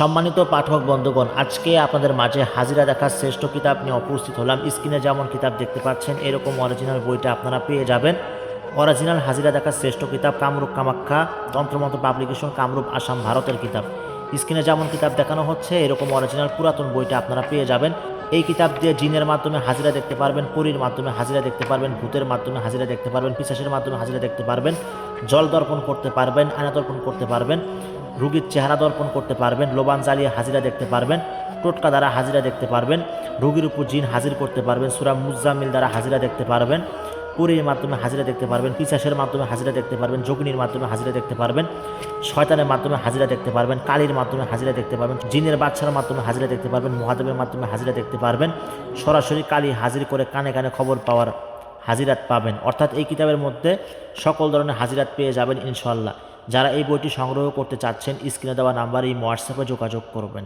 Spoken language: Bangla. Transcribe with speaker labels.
Speaker 1: সম্মানিত পাঠক বন্ধুগণ, আজকে আপনাদের মাঝে হাজিরা দেখার শ্রেষ্ঠ কিতাব নিয়ে উপস্থিত হলাম। স্ক্রিনে যেমন কিতাব দেখতে পাচ্ছেন, এরকম অরিজিনাল বইটা আপনারা পেয়ে যাবেন। অরিজিনাল হাজিরা দেখার শ্রেষ্ঠ কিতাব কামরূপ কামাখ্যা, তন্ত্রমন্ত্র পাবলিকেশন কামরূপ আসাম, ভারতের কিতাব। স্ক্রিনে যেমন কিতাব দেখানো হচ্ছে, এরকম অরিজিনাল পুরাতন বইটা আপনারা পেয়ে যাবেন। এই কিতাব দিয়ে জিনের মাধ্যমে হাজিরা দেখতে পারবেন, পরীর মাধ্যমে হাজিরা দেখতে পারবেন, ভূতের মাধ্যমে হাজিরা দেখতে পারবেন পিসাসের মাধ্যমে হাজিরা দেখতে পারবেন। জল দর্পণ করতে পারবেন আয়না দর্পণ করতে পারবেন রুগীর চেহারা দর্পণ করতে পারবেন লোবান জ্বালিয়ে হাজিরা দেখতে পারবেন টোটকা দ্বারা হাজিরা দেখতে পারবেন রুগীর উপর জিন হাজির করতে পারবেন সুরা মুজাম্মিল দ্বারা হাজিরা দেখতে পারবেন পুরীর মাধ্যমে হাজিরা দেখতে পারবেন পিসাসের মাধ্যমে হাজিরা দেখতে পারবেন যোগিনীর মাধ্যমে হাজিরা দেখতে পারবেন শয়তানের মাধ্যমে হাজিরা দেখতে পারবেন কালীর মাধ্যমে হাজিরা দেখতে পারবেন জিনের বাচ্চার মাধ্যমে হাজিরা দেখতে পারবেন মহাদেবের মাধ্যমে হাজিরা দেখতে পারবেন সরাসরি কালী হাজির করে কানে কানে খবর পাওয়ার হাজিরাত পাবেন। অর্থাৎ এই কিতাবের মধ্যে সকল ধরনের হাজিরাত পেয়ে যাবেন ইনশাল্লাহ যারা এই বইটি সংগ্রহ করতে চাচ্ছেন, স্ক্রিনে দেওয়া নাম্বারে এই হোয়াটসঅ্যাপে যোগাযোগ করবেন।